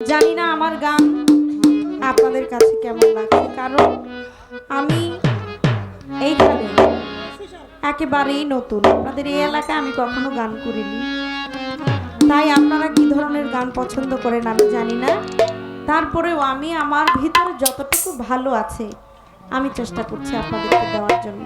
জানি না আমার গান আপনাদের কাছে কেমন লাগছে, কারণ আমি এইখানে একেবারেই নতুন। আপনাদের এই এলাকায় আমি কখনো গান করিনি। তাই আপনারা কি ধরনের গান পছন্দ করেন আমি জানি না। তারপরেও আমি আমার ভিতরে যতটুকু ভালো আছে, আমি চেষ্টা করছি আপনাদেরকে দেওয়ার জন্য।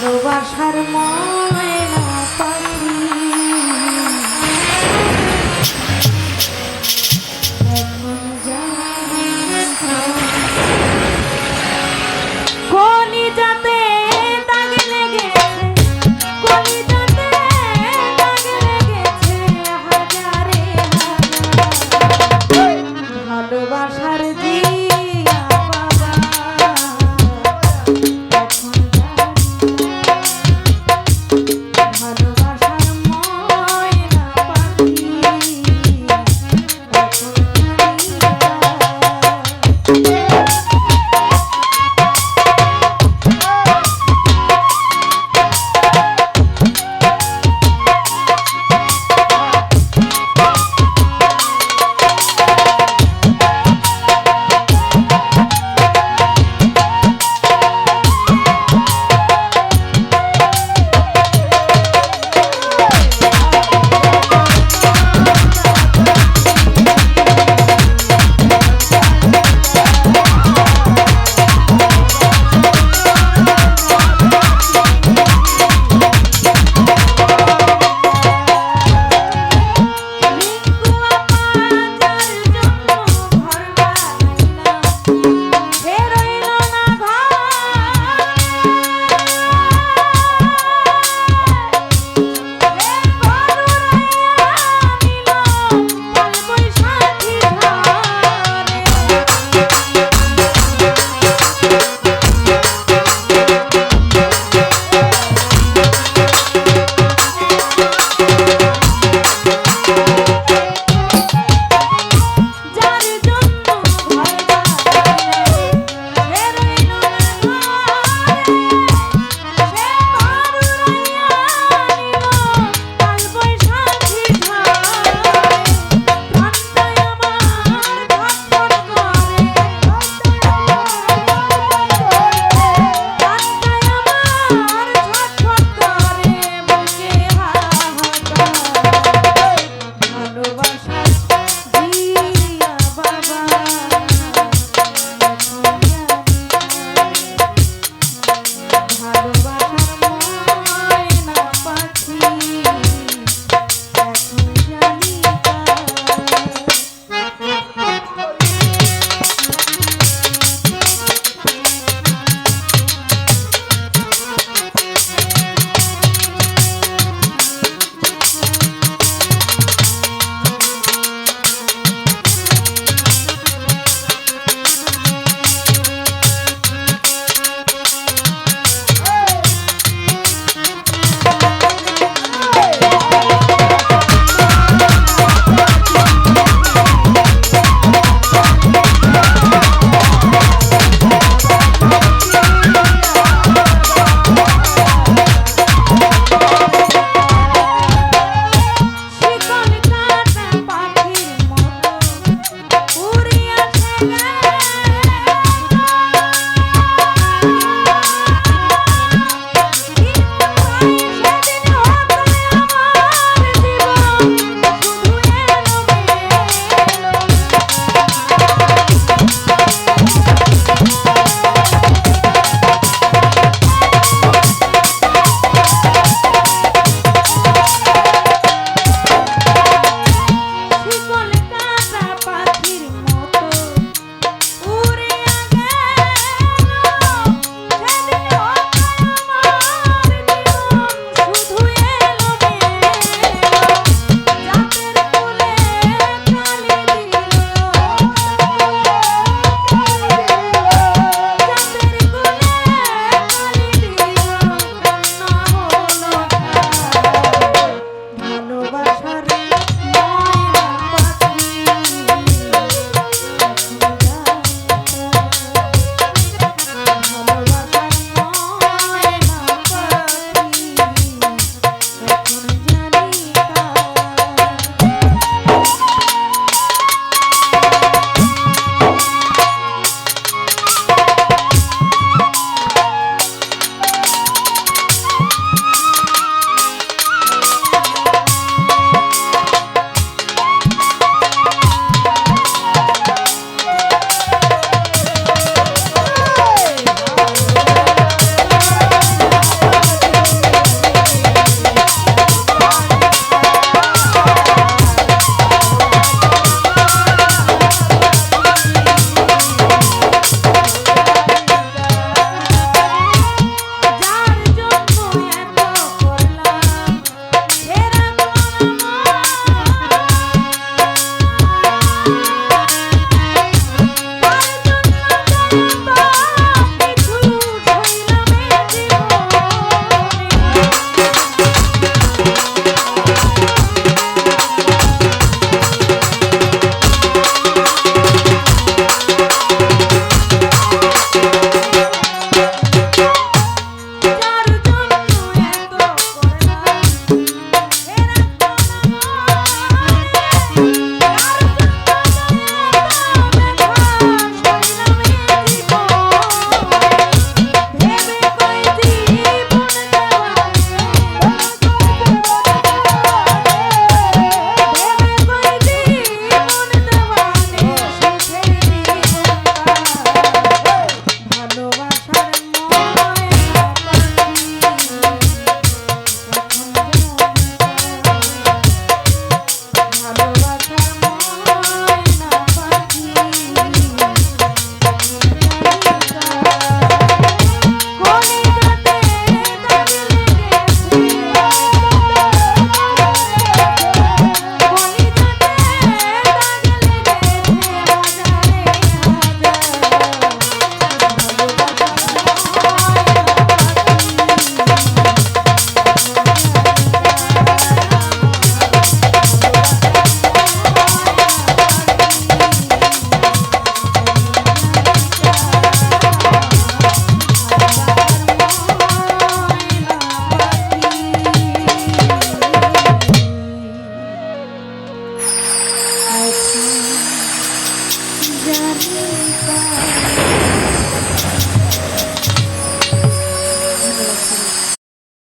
ভালোবাসার ময়না